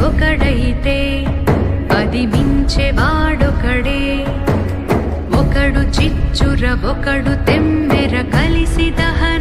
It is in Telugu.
ఒకడైతే పది మించే వాడొకడే. ఒకడు చిచ్చుర ఒకడు తెమ్మెర కలిసి దహ